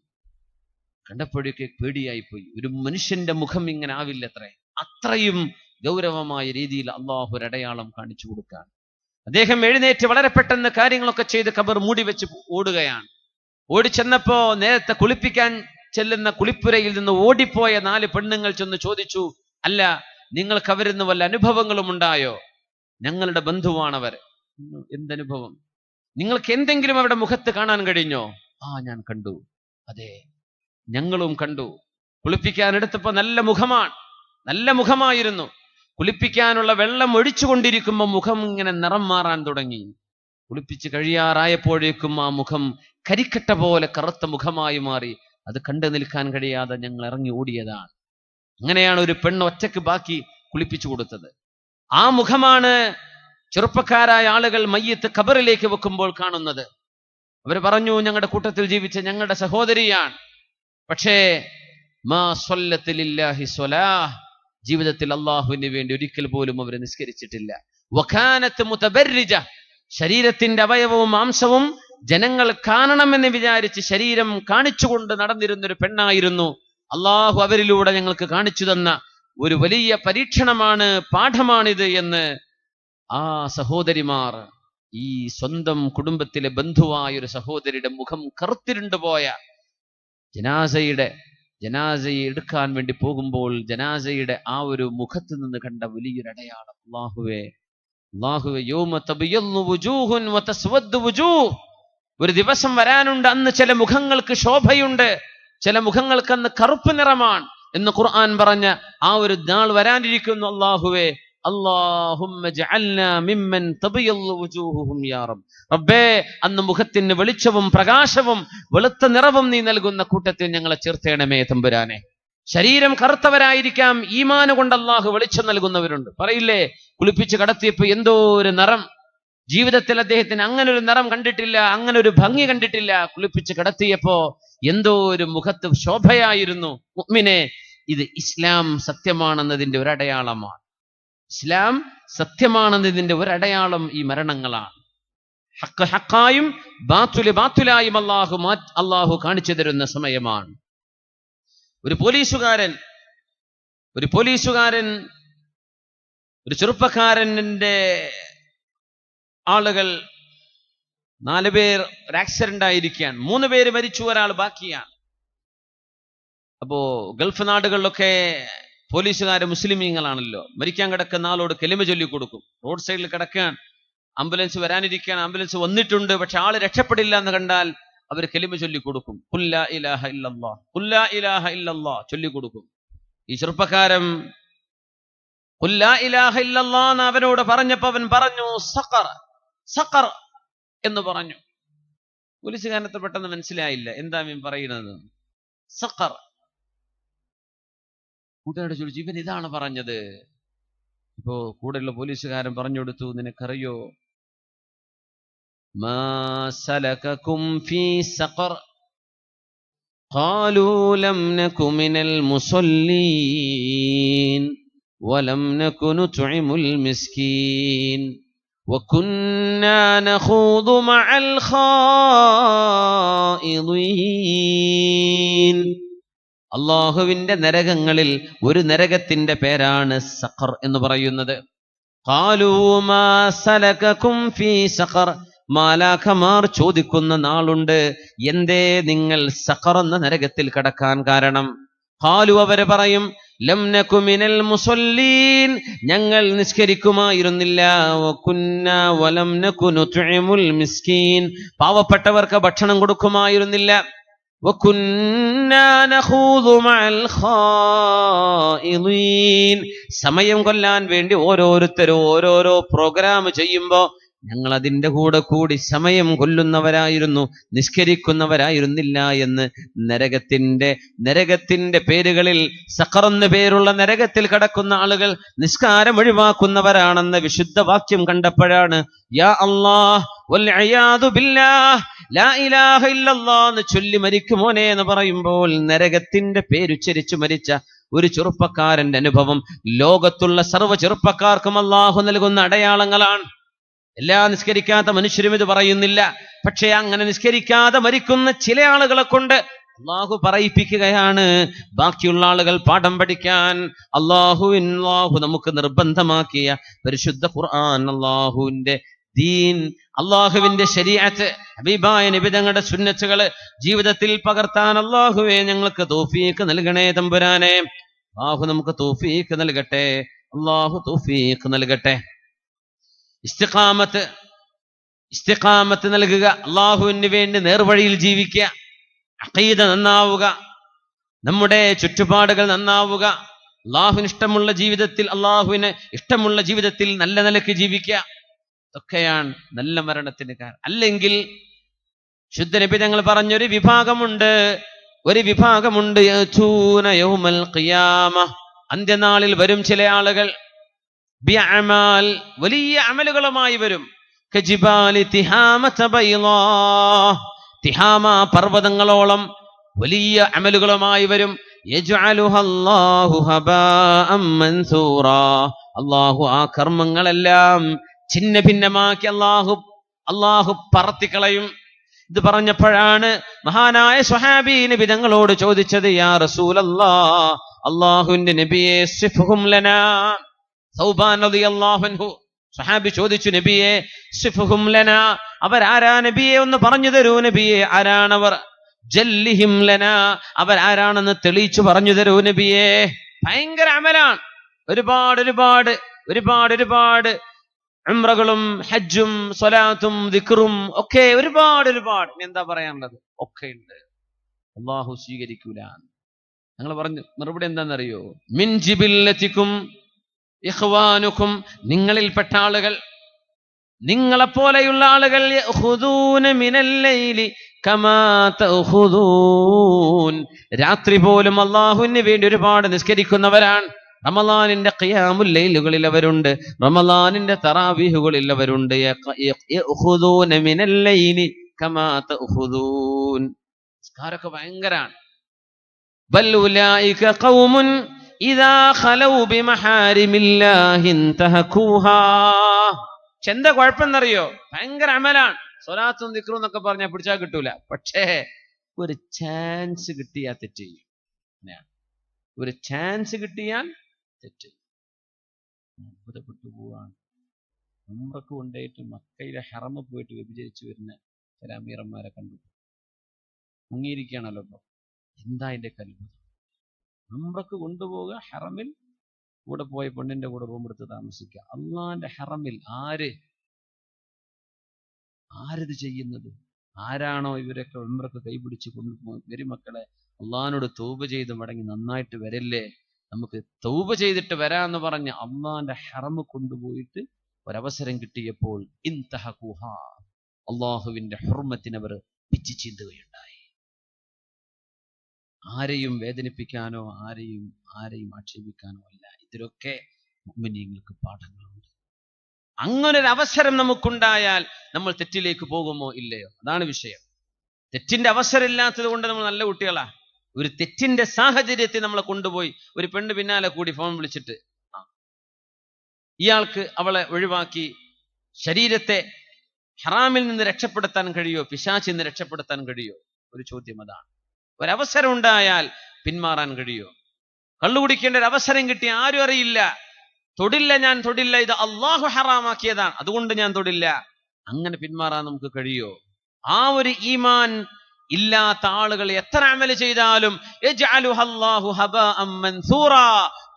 കണ്ടപ്പോഴൊക്കെ പേടിയായി പോയി ഒരു മനുഷ്യന്റെ മുഖം ഇങ്ങനെ ആവില്ലത്രേ. അത്രയും ഗൗരവമായ രീതിയിൽ അള്ളാഹു ഒരു അടയാളം കാണിച്ചു കൊടുക്കുകയാണ്. അദ്ദേഹം എഴുന്നേറ്റ് വളരെ പെട്ടെന്ന് കാര്യങ്ങളൊക്കെ ചെയ്ത് കബർ മൂടി വെച്ച് ഓടുകയാണ്. ഓടിച്ചെന്നപ്പോ നേരത്തെ കുളിപ്പിക്കാൻ ചെല്ലുന്ന കുളിപ്പുരയിൽ നിന്ന് ഓടിപ്പോയ നാല് പെണ്ണുങ്ങൾ ചെന്ന് ചോദിച്ചു അല്ല നിങ്ങൾക്ക് അവരിൽ നിന്ന് വല്ല അനുഭവങ്ങളും ഉണ്ടായോ? ഞങ്ങളുടെ ബന്ധുവാണവർ. എന്തനുഭവം നിങ്ങൾക്ക് എന്തെങ്കിലും അവരുടെ മുഖത്ത് കാണാൻ കഴിഞ്ഞോ? ആ ഞാൻ കണ്ടു. അതെ ഞങ്ങളും കണ്ടു. കുളിപ്പിക്കാൻ എടുത്തപ്പോ നല്ല മുഖമാണ് നല്ല മുഖമായിരുന്നു. കുളിപ്പിക്കാനുള്ള വെള്ളം ഒഴിച്ചു ഒഴിച്ചുകൊണ്ടിരിക്കുമ്പോൾ മുഖം ഇങ്ങനെ നിറം മാറാൻ തുടങ്ങി. കുളിപ്പിച്ച് കഴിയാറായപ്പോഴേക്കും ആ മുഖം കരിക്കട്ട പോലെ കറുത്ത മുഖമായി മാറി. അത് കണ്ടു നിൽക്കാൻ കഴിയാതെ ഞങ്ങൾ ഇറങ്ങി ഓടിയതാണ്. അങ്ങനെയാണ് ഒരു പെണ്ണ് ഒറ്റയ്ക്ക് ബാക്കി കുളിപ്പിച്ചു കൊടുത്തത്. ആ മുഖമാണ് ചെറുപ്പക്കാരായ ആളുകൾ മയ്യത്ത് ഖബറിലേക്ക് വെക്കുമ്പോൾ കാണുന്നത്. അവർ പറഞ്ഞു ഞങ്ങളുടെ കൂട്ടത്തിൽ ജീവിച്ച ഞങ്ങളുടെ സഹോദരിയാണ്. പക്ഷേ ജീവിതത്തിൽ അള്ളാഹുവിന് വേണ്ടി ഒരിക്കൽ പോലും അവർ നിസ്കരിച്ചിട്ടില്ല. വഖാനത്ത് മുതബർരിജ ശരീരത്തിന്റെ അവയവവും മാംസവും ജനങ്ങൾ കാണണമെന്ന് വിചാരിച്ച് ശരീരം കാണിച്ചുകൊണ്ട് നടന്നിരുന്നൊരു പെണ്ണായിരുന്നു. അള്ളാഹു അവരിലൂടെ ഞങ്ങൾക്ക് കാണിച്ചു തന്ന ഒരു വലിയ പരീക്ഷണമാണ് പാഠമാണിത് എന്ന് ആ സഹോദരിമാർ ഈ സ്വന്തം കുടുംബത്തിലെ ബന്ധുവായ ഒരു സഹോദരിയുടെ മുഖം കറുത്തിരുണ്ടു പോയ ജനാസയുടെ ജനാസയെ എടുക്കാൻ വേണ്ടി പോകുമ്പോൾ ജനാസയുടെ ആ ഒരു മുഖത്ത് നിന്ന് കണ്ട വലിയൊരു അടയാളം. അള്ളാഹുവേ ഒരു ദിവസം വരാനുണ്ട് അന്ന് ചില മുഖങ്ങൾക്ക് ശോഭയുണ്ട്. ചില മുഖങ്ങൾക്ക് അന്ന് കറുപ്പ് നിറമാണ് എന്ന് ഖുർആൻ പറഞ്ഞ ആ ഒരു നാൾ വരാനിരിക്കുന്നു അള്ളാഹുവേ റബ്ബേ അന്ന് മുഖത്തിന് വെളിച്ചവും പ്രകാശവും വെളുത്ത നിറവും നീ നൽകുന്ന കൂട്ടത്തിൽ ഞങ്ങളെ ചേർത്തേണമേ തമ്പുരാനെ. ശരീരം കറുത്തവരായിരിക്കാം ഈമാന കൊണ്ട് അള്ളാഹു വെളിച്ചം നൽകുന്നവരുണ്ട്. പറയില്ലേ? കുളിപ്പിച്ച് കടത്തിയപ്പോൾ എന്തോ ഒരു നിറം. ജീവിതത്തിൽ അദ്ദേഹത്തിന് അങ്ങനെ ഒരു നിറം കണ്ടിട്ടില്ല അങ്ങനെ ഒരു ഭംഗി കണ്ടിട്ടില്ല. കുളിപ്പിച്ച് കിടത്തിയപ്പോ എന്തോ ഒരു മുഖത്ത് ശോഭയായിരുന്നു. മുഅ്മിനെ ഇത് ഇസ്ലാം സത്യമാണെന്നതിന്റെ ഒരടയാളമാണ്. ഇസ്ലാം സത്യമാണെന്നതിന്റെ ഒരടയാളം ഈ മരണങ്ങളാണ്. ഹക്ക് ഹക്കായും ബാത്തുൽ ബാത്തുലായും അള്ളാഹു അള്ളാഹു കാണിച്ചു തരുന്ന സമയമാണ്. ഒരു പോലീസുകാരൻ ഒരു പോലീസുകാരൻ ഒരു ചെറുപ്പക്കാരന്റെ ആളുകൾ നാല് പേർ ഒരു ആക്സിഡന്റ് ആയിരിക്കാൻ മൂന്ന് പേര് മരിച്ചു ഒരാൾ ബാക്കിയാണ്. അപ്പോ ഗൾഫ് നാടുകളിലൊക്കെ പോലീസുകാർ മുസ്ലിമീങ്ങളാണല്ലോ. മരിക്കാൻ കിടക്കുന്ന ആളോട് കെലിമ ചൊല്ലി കൊടുക്കും. റോഡ് സൈഡിൽ കിടക്കാൻ ആംബുലൻസ് വരാനിരിക്കാൻ ആംബുലൻസ് വന്നിട്ടുണ്ട്. പക്ഷെ ആൾ രക്ഷപ്പെടില്ല എന്ന് കണ്ടാൽ അവർ കെലിമ ചൊല്ലിക്കൊടുക്കും. കൊടുക്കും കുല്ല ഇലാഹ ഇല്ലല്ലാ കുല്ലാ ഇലാഹ ഇല്ലല്ലാ ചൊല്ലിക്കൊടുക്കും. ഈ ചെറുപ്പക്കാരൻ കുല്ലാ ഇലാഹ ഇല്ലല്ലാ എന്ന് അവനോട് പറഞ്ഞപ്പോ അവൻ പറഞ്ഞു സക്കർ സക്കർ എന്ന് പറഞ്ഞു. പോലീസുകാരനത്ത് പെട്ടെന്ന് മനസ്സിലായില്ല. എന്താ ഇവൻ പറയുന്നത്? സക്കർ കൂട്ടുകാരോട് ചോദിച്ചു ഇവൻ ഇതാണ് പറഞ്ഞത്? ഇപ്പോ കൂടെയുള്ള പോലീസുകാരൻ പറഞ്ഞു കൊടുത്തു നിനക്കറിയോ മാ സലകകും ഫീ സഖർ قالوا لم نك من المصلين ولم نك نطعم المسكين وكنا نخوض مع الخائضين അള്ളാഹുവിന്റെ നരകങ്ങളിൽ ഒരു നരകത്തിന്റെ പേരാണ് സഖർ എന്ന് പറയുന്നത് ഖാലൂ മാ സലകകും ഫീ സഖർ മാലാഖമാർ ചോദിക്കുന്ന നാളുണ്ട് എന്തേ നിങ്ങൾ സഖറന്ന നരകത്തിൽ കടക്കാൻ കാരണം? ഹാലു അവർ പറയും ലംനകുമിനൽ മിനൽ മുസല്ലീൻ ഞങ്ങൾ നിസ്കരിക്കുമായിരുന്നില്ല. മിസ്കീൻ പാവപ്പെട്ടവർക്ക് ഭക്ഷണം കൊടുക്കുമായിരുന്നില്ല. സമയം കൊല്ലാൻ വേണ്ടി ഓരോരുത്തരും ഓരോരോ പ്രോഗ്രാം ചെയ്യുമ്പോ ഞങ്ങൾ അതിന്റെ കൂടെ കൂടി സമയം കൊല്ലുന്നവരായിരുന്നു നിഷ്കരിക്കുന്നവരായിരുന്നില്ല എന്ന് നരകത്തിന്റെ നരകത്തിന്റെ പേരുകളിൽ സഖറെന്ന് പേരുള്ള നരകത്തിൽ കടക്കുന്ന ആളുകൾ നിസ്കാരം ഒഴിവാക്കുന്നവരാണെന്ന വിശുദ്ധ വാക്യം കണ്ടപ്പോഴാണ് യാ ഇല്ലല്ലാഹ് എന്ന് ചൊല്ലി മരിക്കുമോനെ എന്ന് പറയുമ്പോൾ നരകത്തിന്റെ പേരുച്ചരിച്ചു മരിച്ച ഒരു ചെറുപ്പക്കാരന്റെ അനുഭവം ലോകത്തുള്ള സർവ ചെറുപ്പക്കാർക്കും അള്ളാഹു നൽകുന്ന അടയാളങ്ങളാണ്. എല്ലാ നിസ്കരിക്കാത്ത മനുഷ്യരും ഇത് പറയുന്നില്ല. പക്ഷേ അങ്ങനെ നിസ്കരിക്കാതെ മരിക്കുന്ന ചില ആളുകളെ കൊണ്ട് അള്ളാഹു പറയിപ്പിക്കുകയാണ്. ബാക്കിയുള്ള ആളുകൾ പാഠം പഠിക്കാൻ അള്ളാഹു അള്ളാഹു നമുക്ക് നിർബന്ധമാക്കിയ പരിശുദ്ധ ഖുർആൻ അള്ളാഹുവിന്റെ ദീൻ അള്ളാഹുവിന്റെ ശരീരത്ത് ഹബീബായ നിബിതങ്ങളുടെ സുന്നത്തുകൾ ജീവിതത്തിൽ പകർത്താൻ അള്ളാഹുവെ ഞങ്ങൾക്ക് തോഫീക്ക് നൽകണേ തമ്പുരാനെ. അള്ളാഹു നമുക്ക് തോഫീക്ക് നൽകട്ടെ. അള്ളാഹു തോഫീക്ക് നൽകട്ടെ. ഇസ്തിഖാമത്ത് ഇസ്തിഖാമത്ത് നൽകുക അള്ളാഹുവിന് വേണ്ടി നേർവഴിയിൽ ജീവിക്കുക അഖീദ നന്നാവുക നമ്മുടെ ചുറ്റുപാടുകൾ നന്നാവുക അള്ളാഹുവിന് ഇഷ്ടമുള്ള ജീവിതത്തിൽ അള്ളാഹുവിന് ഇഷ്ടമുള്ള ജീവിതത്തിൽ നല്ല നിലയ്ക്ക് ജീവിക്കുക ഇതൊക്കെയാണ് നല്ല മരണത്തിന് കാരണം. അല്ലെങ്കിൽ ശുദ്ധ ഞങ്ങൾ പറഞ്ഞൊരു വിഭാഗമുണ്ട് ഒരു വിഭാഗമുണ്ട് അന്ത്യനാളിൽ വരും ചില ആളുകൾ വലിയ അമലുകളുമായി വരും. തിഹാമ പർവതങ്ങളോളം വലിയ അമലുകളുമായി വരും. അള്ളാഹു ആ കർമ്മങ്ങളെല്ലാം ഛിന്ന ഭിന്നമാക്കി അള്ളാഹു അള്ളാഹു പറത്തിക്കളയും. ഇത് പറഞ്ഞപ്പോഴാണ് മഹാനായ സ്വഹാബി വിധങ്ങളോട് ചോദിച്ചത് യാ റസൂലല്ലാ അള്ളാഹുവിന്റെ നബിയെ ലനാ. സ്വഹാബി ചോദിച്ചു നബിയെ ലനാ. അവരാരാ നബിയെ? ഒന്ന് പറഞ്ഞു തരൂ നബിയെ. ആരാണവർ? ജല്ലിഹിം അവരാരാണെന്ന് തെളിയിച്ചു പറഞ്ഞു തരൂ നബിയെ. ഭയങ്കര അമലാണ്. ഒരുപാട് ഒരുപാട് ഒരുപാട് ഒരുപാട് ഉംറകളും ഹജ്ജും സ്വലാത്തും ദിക്റും ഒക്കെ ഒരുപാട് ഒരുപാട്. എന്താ പറയാനുള്ളത്? ഒക്കെ ഉണ്ട്. അള്ളാഹു സ്വീകരിക്കൂല. ഞങ്ങൾ പറഞ്ഞു മറുപടി എന്താണെന്നറിയോ? മിൻ ജിബില്ലത്തിക്കും ഇഖ്വാനുക്കും നിങ്ങളിൽപ്പെട്ട ആളുകൾ. നിങ്ങളെപ്പോലെയുള്ള ആളുകൾ രാത്രി പോലും അള്ളാഹുവിന് വേണ്ടി ഒരുപാട് നിസ്കരിക്കുന്നവരാണ്. റമലാനിന്റെ ഖിയാമുൽ ലൈലുകളിൽ അവരുണ്ട്. റമലാനിന്റെ തറാവീഹുകളിൽ അവരുണ്ട്. യഖ- യഖ- യഖുദൂന മിനൽ ലൈലി കമാ തഖുദൂൻ നിസ്കാരമൊക്കെ ഭയങ്കരാണ്. ഖൗമുൻ എന്താ കുഴപ്പമെന്നറിയോ? ഭയങ്കര അമലാണ്. സ്വലാത്തും ദിക്റും എന്നൊക്കെ പറഞ്ഞാൽ പിടിച്ചാൽ കിട്ടൂല. പക്ഷേ ഒരു ചാൻസ് കിട്ടിയാൽ തെറ്റ് ചെയ്യും. ഒരു ചാൻസ് കിട്ടിയാൽ തെറ്റ്. അത്ഭുതപ്പെട്ടു പോവാണ്. ഉമ്രക്ക് കൊണ്ടുപോയിട്ട് മക്കയിലെ ഹറമ പോയിട്ട് വ്യഭിചരിച്ചു വരുന്ന ചില അമീറന്മാരെ കണ്ടു. മുങ്ങിയിരിക്കുകയാണല്ലോ ഇപ്പൊ. എന്താ അതിന്റെ കൽബ് ഉമ്രക്ക് കൊണ്ടുപോവുക ഹറമിൽ കൂടെ പോയ പെണ്ണിന്റെ കൂടെ റൂം എടുത്ത് താമസിക്കുക. അള്ളാന്റെ ഹറമിൽ ആര്? ആരിത് ചെയ്യുന്നത്? ആരാണോ ഇവരൊക്കെ ഉമ്രക്ക് കൈപിടിച്ച് കൊണ്ടുപോകും മക്കളെ അള്ളഹാനോട് തൗബ ചെയ്ത് മടങ്ങി നന്നായിട്ട് വരല്ലേ? നമുക്ക് തൗബ ചെയ്തിട്ട് വരാന്ന് പറഞ്ഞ് അള്ളാന്റെ ഹറമ് കൊണ്ടുപോയിട്ട് ഒരവസരം കിട്ടിയപ്പോൾ ഇൻതഹകുഹ. അള്ളാഹുവിന്റെ ഹുർമത്തിനവർ പിച്ചു ചീന്തുകയുണ്ടായി ആരെയും വേദനിപ്പിക്കാനോ ആരെയും ആരെയും ആക്ഷേപിക്കാനോ അല്ല. ഇതിലൊക്കെ മുഅ്മിനീങ്ങൾക്ക് പാഠങ്ങളുണ്ട്. ഒരു അവസരം നമുക്കുണ്ടായാൽ നമ്മൾ തെറ്റിലേക്ക് പോകുമോ ഇല്ലയോ? അതാണ് വിഷയം. തെറ്റിന്റെ അവസരം ഇല്ലാത്തത് കൊണ്ട് നമ്മൾ നല്ല കുട്ടികളാ. ഒരു തെറ്റിന്റെ സാഹചര്യത്തിൽ നമ്മളെ കൊണ്ടുപോയി ഒരു പെണ്ണ് പിന്നാലെ കൂടി ഫോൺ വിളിച്ചിട്ട് ഇയാൾക്ക് അവളെ ഒഴിവാക്കി ശരീരത്തെ ഹറാമിൽ നിന്ന് രക്ഷപ്പെടുത്താൻ കഴിയോ പിശാച്ചിൽ നിന്ന് രക്ഷപ്പെടുത്താൻ കഴിയോ ഒരു ചോദ്യം അതാണ്. ഒരവസരം ഉണ്ടായാൽ പിന്മാറാൻ കഴിയോ. കള്ളുകുടിക്കേണ്ട ഒരു അവസരം കിട്ടി ആരും അറിയില്ല. തൊടില്ല ഞാൻ തൊടില്ല ഇത് അള്ളാഹു ഹറാമാക്കിയതാണ് അതുകൊണ്ട് ഞാൻ തൊടില്ല. അങ്ങനെ പിന്മാറാൻ നമുക്ക് കഴിയോ? ആ ഒരു ഈമാൻ ഇല്ലാത്ത ആളുകൾ എത്ര അമൽ ചെയ്താലും.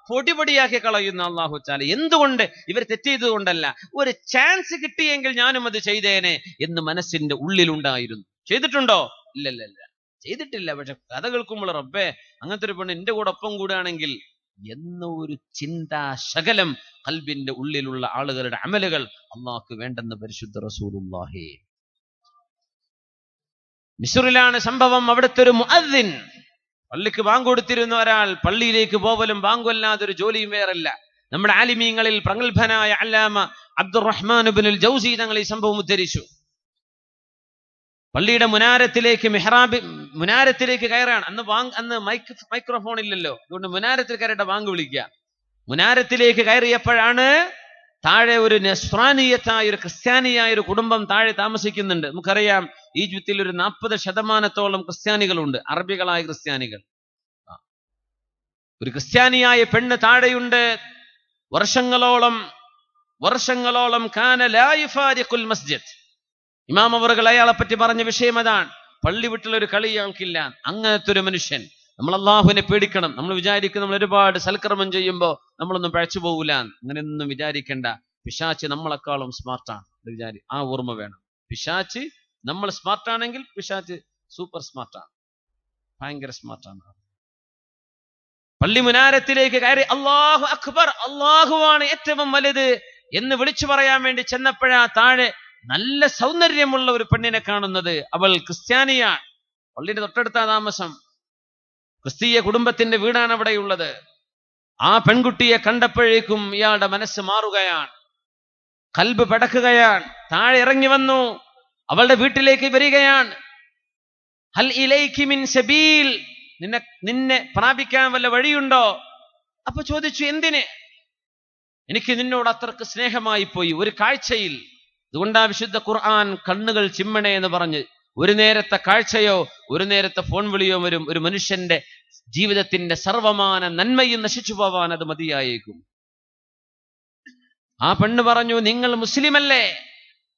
പൊടിപൊടിയാക്കി കളയുന്ന അള്ളാഹു ചാല എന്തുകൊണ്ട്? ഇവർ തെറ്റെയ്തത് കൊണ്ടല്ല ഒരു ചാൻസ് കിട്ടിയെങ്കിൽ ഞാനും അത് ചെയ്തേനെ എന്ന് മനസ്സിന്റെ ഉള്ളിലുണ്ടായിരുന്നു. ചെയ്തിട്ടുണ്ടോ? ഇല്ലല്ല ചെയ്തിട്ടില്ല. പക്ഷെ കഥ കേൾക്കുമ്പോൾ റബ്ബേ അങ്ങനത്തെ ഒരു പെണ്ണ് എന്റെ കൂടെ ഒപ്പം കൂടുകയാണെങ്കിൽ എന്ന ഒരു ചിന്താ ശകലം കൽബിന്റെ ഉള്ളിലുള്ള ആളുകളുടെ അമലുകൾ അള്ളാഹ്ക്ക് വേണ്ടെന്ന് പരിശുദ്ധ റസൂലുള്ളാഹി. മിസുറിലാണ് സംഭവം അവിടുത്തെ ഒരു മുഅദ്ദിൻ. പള്ളിക്ക് കൊടുത്തിരുന്ന ഒരാൾ പള്ളിയിലേക്ക് പോവലും ബാങ്കുമല്ലാതെ ഒരു ജോലിയും വേറല്ല. നമ്മുടെ ആലിമീങ്ങളിൽ പ്രഗത്ഭനായ അല്ലാമ അബ്ദുറഹ്മാൻ ജൗസി തങ്ങൾ ഈ സംഭവം ഉദ്ധരിച്ചു. പള്ളിയുടെ മുനാരത്തിലേക്ക് മെഹ്റാബി മുനാരത്തിലേക്ക് കയറാണ്. അന്ന് വാങ് അന്ന് മൈക്ക് മൈക്രോഫോൺ ഇല്ലല്ലോ. അതുകൊണ്ട് മുനാരത്തിൽ കയറിയിട്ട് വാങ്ങ് വിളിക്കുക. മുനാരത്തിലേക്ക് കയറിയപ്പോഴാണ് താഴെ ഒരു നെസ്രാനീയത്തായ ഒരു ക്രിസ്ത്യാനിയായ ഒരു കുടുംബം താഴെ താമസിക്കുന്നുണ്ട്. നമുക്കറിയാം ഈജിപ്തിൽ ഒരു നാൽപ്പത് ശതമാനത്തോളം ക്രിസ്ത്യാനികളുണ്ട്. അറബികളായ ക്രിസ്ത്യാനികൾ. ഒരു ക്രിസ്ത്യാനിയായ പെണ്ണ് താഴെയുണ്ട്. വർഷങ്ങളോളം വർഷങ്ങളോളം കാന ലായിഫാരി യുഫാരിഖുൽ മസ്ജിദ്. ഇമാം അവറുകൾ അയാളെ പറ്റി പറഞ്ഞ വിഷയം അതാണ്. പള്ളി വിട്ടുള്ള ഒരു കളി അയാൾക്കില്ല അങ്ങനത്തെ ഒരു മനുഷ്യൻ. നമ്മൾ അള്ളാഹുവിനെ പേടിക്കണം. നമ്മൾ വിചാരിക്കും നമ്മൾ ഒരുപാട് സൽക്രമം ചെയ്യുമ്പോൾ നമ്മളൊന്നും പഴച്ചു പോകൂല. അങ്ങനെയൊന്നും വിചാരിക്കേണ്ട. പിശാച്ച് നമ്മളെക്കാളും സ്മാർട്ടാണ് വിചാരി ആ ഓർമ്മ വേണം. പിശാച്ച് നമ്മൾ സ്മാർട്ടാണെങ്കിൽ പിശാച്ച് സൂപ്പർ സ്മാർട്ടാണ് ഭയങ്കര സ്മാർട്ടാണ് പള്ളി മുനാരത്തിലേക്ക് കയറി അള്ളാഹു അക്ബർ അള്ളാഹുവാണ് ഏറ്റവും വലുത് എന്ന് വിളിച്ചു പറയാൻ വേണ്ടി ചെന്നപ്പോഴാ താഴെ നല്ല സൗന്ദര്യമുള്ള ഒരു പെണ്ണിനെ കാണുന്നത് അവൾ ക്രിസ്ത്യാനിയാണ്. പള്ളിയുടെ തൊട്ടടുത്ത താമസം. ക്രിസ്തീയ കുടുംബത്തിന്റെ വീടാണ് അവിടെയുള്ളത് ആ പെൺകുട്ടിയെ കണ്ടപ്പോഴേക്കും ഇയാളുടെ മനസ്സ് മാറുകയാണ്. കൽബ് പടക്കുകയാണ്. താഴെ ഇറങ്ങി വന്നു. അവളുടെ വീട്ടിലേക്ക് വരികയാണ്. ഹൽ ഇലൈക്കി മിൻ സബീൽ നിന്നെ നിന്നെ പ്രാപിക്കാൻ വല്ല വഴിയുണ്ടോ? അപ്പൊ ചോദിച്ചു എന്തിന്? എനിക്ക് നിന്നോട് അത്രയ്ക്ക് സ്നേഹമായി പോയി ഒരു കാഴ്ചയിൽ അതുകൊണ്ടാ വിശുദ്ധ ഖുർആൻ കണ്ണുകൾ ചിമ്മണേ എന്ന് പറഞ്ഞ് ഒരു നേരത്തെ കാഴ്ചയോ ഒരു നേരത്തെ ഫോൺ വിളിയോ വരും ഒരു മനുഷ്യന്റെ ജീവിതത്തിന്റെ സർവമാന നന്മയും നശിച്ചു പോവാൻ അത് മതിയായേക്കും. ആ പെണ്ണ് പറഞ്ഞു നിങ്ങൾ മുസ്ലിമല്ലേ?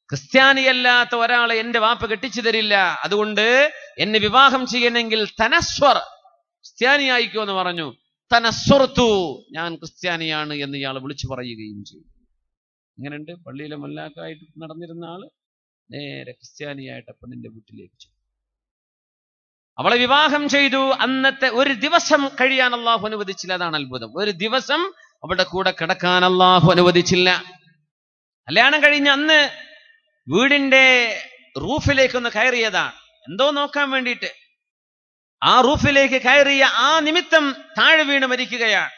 ക്രിസ്ത്യാനിയല്ലാത്ത ഒരാളെ എന്റെ വാപ്പ കെട്ടിച്ചു തരില്ല. അതുകൊണ്ട് എന്നെ വിവാഹം ചെയ്യണമെങ്കിൽ തനസ്വർ ക്രിസ്ത്യാനിയായിക്കോ എന്ന് പറഞ്ഞു. തനസ്വർത്തു ഞാൻ ക്രിസ്ത്യാനിയാണ് എന്ന് ഇയാൾ വിളിച്ചു പറയുകയും ചെയ്തു. ഇങ്ങനെയുണ്ട്. പള്ളിയിലെ മല്ലാക്കായിട്ട് നടന്നിരുന്ന ആൾ നേരെ ക്രിസ്ത്യാനിയായിട്ട് പെണ്ണിന്റെ വീട്ടിലേക്ക് അവളെ വിവാഹം ചെയ്തു. അന്നത്തെ ഒരു ദിവസം കഴിയാൻ അള്ളാഹു അനുവദിച്ചില്ല. അതാണ് അത്ഭുതം. ഒരു ദിവസം അവളുടെ കൂടെ കിടക്കാൻ അള്ളാഹു അനുവദിച്ചില്ല. കല്യാണം കഴിഞ്ഞ് അന്ന് വീടിന്റെ റൂഫിലേക്ക് ഒന്ന് കയറിയതാണ് എന്തോ നോക്കാൻ വേണ്ടിയിട്ട്. ആ റൂഫിലേക്ക് കയറിയ ആ നിമിത്തം താഴെ വീണ് മരിക്കുകയാണ്.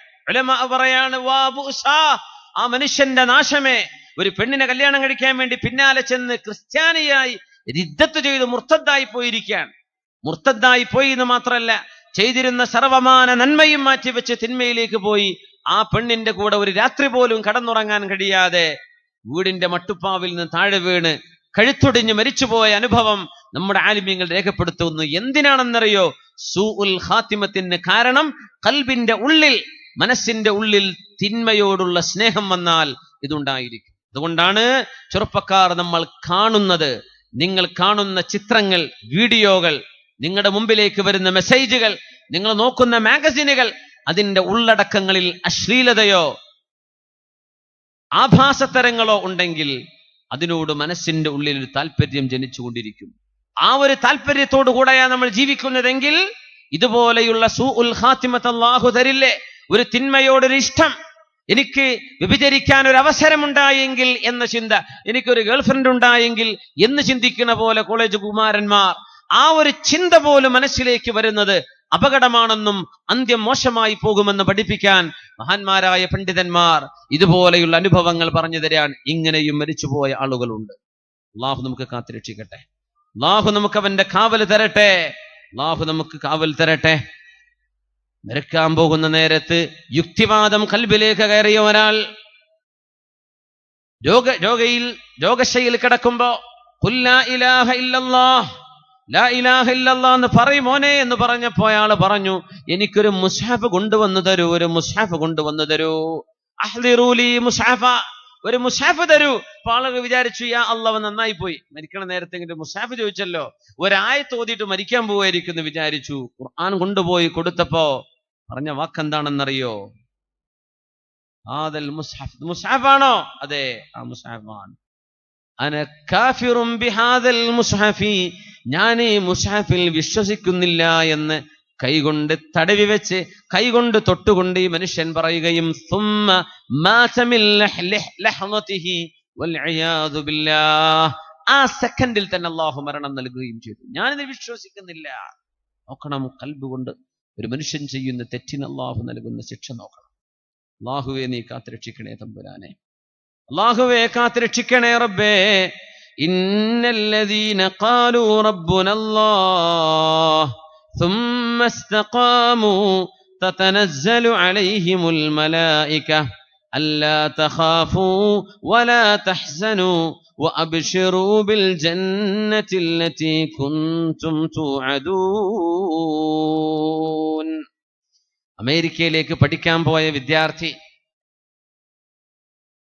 പറയാണ് ആ മനുഷ്യന്റെ നാശമേ ഒരു പെണ്ണിനെ കല്യാണം കഴിക്കാൻ വേണ്ടി പിന്നാലെ ചെന്ന് ക്രിസ്ത്യാനിയായി രിദ്ധത്ത് ചെയ്ത് മുർത്തദ്ദായി പോയിരിക്കുകയാണ്. മുർത്തദ്ദായി പോയി എന്ന് മാത്രമല്ല ചെയ്തിരുന്ന സർവമാന നന്മയും മാറ്റിവെച്ച് തിന്മയിലേക്ക് പോയി. ആ പെണ്ണിന്റെ കൂടെ ഒരു രാത്രി പോലും കടന്നുറങ്ങാൻ കഴിയാതെ വീടിന്റെ മട്ടുപ്പാവിൽ നിന്ന് താഴെ വീണ് കഴുത്തൊടിഞ്ഞ് മരിച്ചുപോയ അനുഭവം നമ്മുടെ ആലിമ്യങ്ങൾ രേഖപ്പെടുത്തുന്നു. എന്തിനാണെന്നറിയോ? സൂ ഉൽ ഹാത്തിമത്തിന് കാരണം കൽബിന്റെ ഉള്ളിൽ മനസ്സിന്റെ ഉള്ളിൽ തിന്മയോടുള്ള സ്നേഹം വന്നാൽ ഇതുണ്ടായിരിക്കും. അതുകൊണ്ടാണ് ചെറുപ്പക്കാർ നമ്മൾ കാണുന്നത്. നിങ്ങൾ കാണുന്ന ചിത്രങ്ങൾ വീഡിയോകൾ നിങ്ങളുടെ മുമ്പിലേക്ക് വരുന്ന മെസ്സേജുകൾ നിങ്ങൾ നോക്കുന്ന മാഗസിനുകൾ അതിന്റെ ഉള്ളടക്കങ്ങളിൽ അശ്ലീലതയോ ആഭാസതരങ്ങളോ ഉണ്ടെങ്കിൽ അതിനോട് മനസ്സിന്റെ ഉള്ളിൽ ഒരു താല്പര്യം ജനിച്ചുകൊണ്ടിരിക്കും. ആ ഒരു താല്പര്യത്തോടു കൂടെയാണ് നമ്മൾ ജീവിക്കുന്നതെങ്കിൽ ഇതുപോലെയുള്ള സു ഉൽ ഖാത്തിമത്ത് അള്ളാഹു തരില്ലേ? ഒരു തിന്മയോടൊരു ഇഷ്ടം എനിക്ക് വ്യഭിചരിക്കാൻ ഒരു അവസരമുണ്ടായെങ്കിൽ എന്ന ചിന്ത എനിക്കൊരു ഗേൾഫ്രണ്ട് ഉണ്ടായെങ്കിൽ എന്ന് ചിന്തിക്കുന്ന പോലെ കോളേജ് കുമാരന്മാർ ആ ഒരു ചിന്ത പോലും മനസ്സിലേക്ക് വരുന്നത് അപകടമാണെന്നും അന്ത്യം മോശമായി പോകുമെന്ന് പഠിപ്പിക്കാൻ മഹാന്മാരായ പണ്ഡിതന്മാർ ഇതുപോലെയുള്ള അനുഭവങ്ങൾ പറഞ്ഞു തരാൻ ഇങ്ങനെയും മരിച്ചുപോയ ആളുകളുണ്ട്. അള്ളാഹു നമുക്ക് കാത്തിരക്ഷിക്കട്ടെ. അള്ളാഹു നമുക്ക് അവന്റെ കാവൽ തരട്ടെ. അള്ളാഹു നമുക്ക് കാവൽ തരട്ടെ. മരിക്കാൻ പോകുന്ന നേരത്ത് യുക്തിവാദം കൽബിലേക്ക് കയറിയ ഒരാൾ രോഗ രോഗയിൽ രോഗശയിൽ കിടക്കുമ്പോ ഇലാഹ ലാ ഇലാഹ എന്ന് പറയും മോനെ എന്ന് പറഞ്ഞപ്പോ അയാൾ പറഞ്ഞു എനിക്കൊരു മുസാഫ് കൊണ്ടുവന്നു തരൂ ഒരു മുസാഫ് കൊണ്ടുവന്നു തരൂ. അഹ്ദിറൂലി മുസാഫ ഒരു മുസാഫ് തരൂ. അപ്പൊ വിചാരിച്ചു യാ അള്ളവ നന്നായി പോയി മരിക്കണ നേരത്തെങ്കിലും മുസാഫ് ചോദിച്ചല്ലോ. ഒരായ ഓതിയിട്ട് മരിക്കാൻ പോവായിരിക്കും എന്ന് വിചാരിച്ചു. ഖുർആൻ കൊണ്ടുപോയി കൊടുത്തപ്പോ പറഞ്ഞ വാക്കെന്താണെന്നറിയോ? ആദൽ മുസ്ഹഫ്. മുസ്ഹഫാണോ? അതെ ആ മുസ്ഹഫാണ്. അന മുസ്ഹഫി. ഞാൻ ഈ മുസ്ഹഫിൽ വിശ്വസിക്കുന്നില്ല എന്ന് കൈകൊണ്ട് തടവി വെച്ച് കൈകൊണ്ട് തൊട്ടുകൊണ്ട് ഈ മനുഷ്യൻ പറയുകയും ആ സെക്കൻഡിൽ തന്നെ അള്ളാഹു മരണം നൽകുകയും ചെയ്തു. ഞാനിത് വിശ്വസിക്കുന്നില്ല. നോക്കണം കൽബ് കൊണ്ട് ഒരു മനുഷ്യൻ ചെയ്യുന്ന തെറ്റിന് അള്ളാഹു നൽകുന്ന ശിക്ഷ നോക്കണം അള്ളാഹുവെ നീ കാത്തുരക്ഷിക്കണേ തമ്പുരാനെ അള്ളാഹുവെ കാത്തുരക്ഷിക്കണേ റബ്ബേ ഇന്നല്ലദീന ഖാലൂ റബ്ബുന അല്ലാഹ് ثم استقاموا تتنزل عليهم الملائكة ألا تخافوا ولا تحزنوا وأبشروا بالجنة التي كنتم توعدون അമേരിക്കയിലേക്ക് പഠിക്കാൻ പോയ വിദ്യാർത്ഥി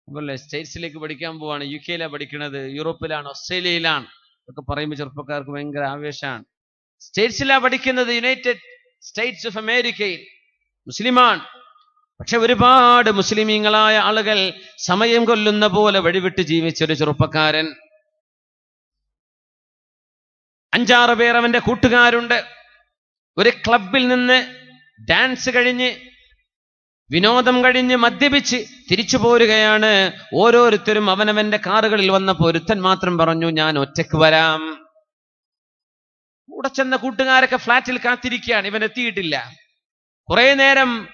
അതല്ലേ സ്റ്റേറ്റ്സിലേക്ക് പഠിക്കാൻ പോവാണ് യു കെയിലാണ് പഠിക്കുന്നത് യൂറോപ്പിലാണ് ഓസ്ട്രേലിയയിലാണ് ഇതൊക്കെ പറയുമ്പോൾ ചെറുപ്പക്കാർക്ക് ഭയങ്കര ആവേശമാണ് സ്റ്റേറ്റ്സിലാണ് പഠിക്കുന്നത് യുണൈറ്റഡ് സ്റ്റേറ്റ്സ് ഓഫ് അമേരിക്കയിൽ മുസ്ലിമാണ് പക്ഷെ ഒരുപാട് മുസ്ലിമീങ്ങളായ ആളുകൾ സമയം കൊല്ലുന്ന പോലെ വഴിവിട്ട് ജീവിച്ചൊരു ചെറുപ്പക്കാരൻ. അഞ്ചാറ് പേർ അവന്റെ കൂട്ടുകാരുണ്ട്. ഒരു ക്ലബിൽ നിന്ന് ഡാൻസ് കഴിഞ്ഞ് വിനോദം കഴിഞ്ഞ് മദ്യപിച്ച് തിരിച്ചു പോരുകയാണ്. ഓരോരുത്തരും അവനവന്റെ കാറുകളിൽ വന്ന ഒരുത്തൻ മാത്രം പറഞ്ഞു ഞാൻ ഒറ്റയ്ക്ക് വരാം. കൂടെ ചെന്ന കൂട്ടുകാരൊക്കെ ഫ്ലാറ്റിൽ കാത്തിരിക്കുകയാണ്. ഇവൻ എത്തിയിട്ടില്ല. കുറെ നേരം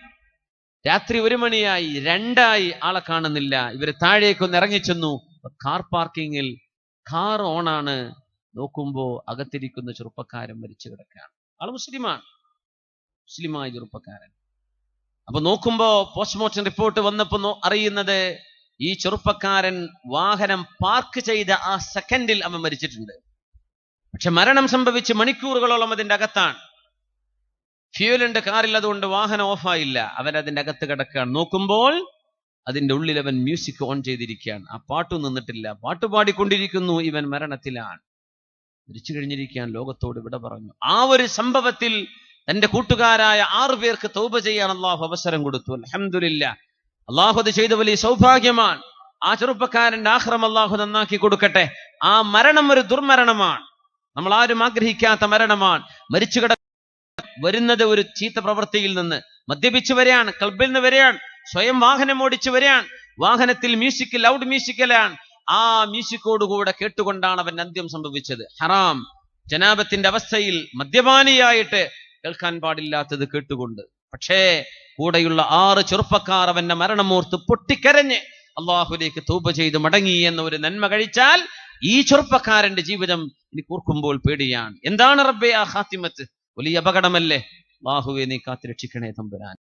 രാത്രി ഒരു മണിയായി രണ്ടായി ആളെ കാണുന്നില്ല. ഇവർ താഴേക്കൊന്ന് ഇറങ്ങിച്ചെന്നു. കാർ പാർക്കിങ്ങിൽ കാർ ഓണാണ് നോക്കുമ്പോ അകത്തിരിക്കുന്ന ചെറുപ്പക്കാരൻ മരിച്ചു കിടക്കുകയാണ്. ആൾ മുസ്ലിമാണ്. മുസ്ലിമായ ചെറുപ്പക്കാരൻ. അപ്പൊ നോക്കുമ്പോ പോസ്റ്റ്മോർട്ടം റിപ്പോർട്ട് വന്നപ്പോ അറിയുന്നത് ഈ ചെറുപ്പക്കാരൻ വാഹനം പാർക്ക് ചെയ്ത ആ സെക്കൻഡിൽ അവൻ മരിച്ചിട്ടുണ്ട്. പക്ഷെ മരണം സംഭവിച്ച് മണിക്കൂറുകളോളം അതിന്റെ അകത്താണ്. ഫ്യൂലുണ്ട് കാറിൽ അതുകൊണ്ട് വാഹനം ഓഫായില്ല. അവൻ അതിന്റെ അകത്ത് കിടക്കുകയാണ്. നോക്കുമ്പോൾ അതിന്റെ ഉള്ളിൽ അവൻ മ്യൂസിക് ഓൺ ചെയ്തിരിക്കുകയാണ്. ആ പാട്ട് നിന്നിട്ടില്ല. പാട്ട് പാടിക്കൊണ്ടിരിക്കുന്നു. ഇവൻ മരണത്തിലാണ്. മരിച്ചു കഴിഞ്ഞിരിക്കാൻ ലോകത്തോട് വിട പറഞ്ഞു. ആ ഒരു സംഭവത്തിൽ തന്റെ കൂട്ടുകാരായ ആറു പേർക്ക് തൗബ ചെയ്യാൻ അള്ളാഹു അവസരം കൊടുത്തു. അലഹമില്ല അള്ളാഹു അത് ചെയ്ത വലിയ സൗഭാഗ്യമാണ്. ആ ചെറുപ്പക്കാരന്റെ ആഹ്റം അള്ളാഹു നന്നാക്കി കൊടുക്കട്ടെ. ആ മരണം ഒരു ദുർമരണമാണ്. നമ്മൾ ആരും ആഗ്രഹിക്കാത്ത മരണമാണ്. മരിച്ചു വരുന്നത് ഒരു ചീത്ത പ്രവൃത്തിയിൽ നിന്ന് മദ്യപിച്ചു വരെയാണ് ക്ലബിൽ നിന്ന് വരെയാണ് സ്വയം വാഹനം ഓടിച്ചു വരെയാണ് വാഹനത്തിൽ മ്യൂസിക് ലൗഡ് മ്യൂസിക്കലാണ് ആ മ്യൂസിക്കോടുകൂടെ കേട്ടുകൊണ്ടാണ് അവൻ അന്ത്യം സംഭവിച്ചത്. ഹറാം. ജനാപത്തിന്റെ അവസ്ഥയിൽ മദ്യപാനിയായിട്ട് കേൾക്കാൻ പാടില്ലാത്തത് കേട്ടുകൊണ്ട്. പക്ഷേ കൂടെയുള്ള ആറ് ചെറുപ്പക്കാർ അവന്റെ മരണമൂർത്ത് പൊട്ടിക്കരഞ്ഞ് അള്ളാഹുലേക്ക് തൂപ ചെയ്ത് മടങ്ങി എന്ന ഒരു നന്മ കഴിച്ചാൽ ഈ ചെറുപ്പക്കാരന്റെ ജീവിതം എനിക്ക് ഓർക്കുമ്പോൾ പേടിയാണ്. എന്താണ് റബ്ബെ ആ ഹാത്തിമത്ത് വലിയ അപകടമല്ലേ? ബാഹുവെ നീ കാത്തിരക്ഷിക്കണേ തമ്പുരാൻ.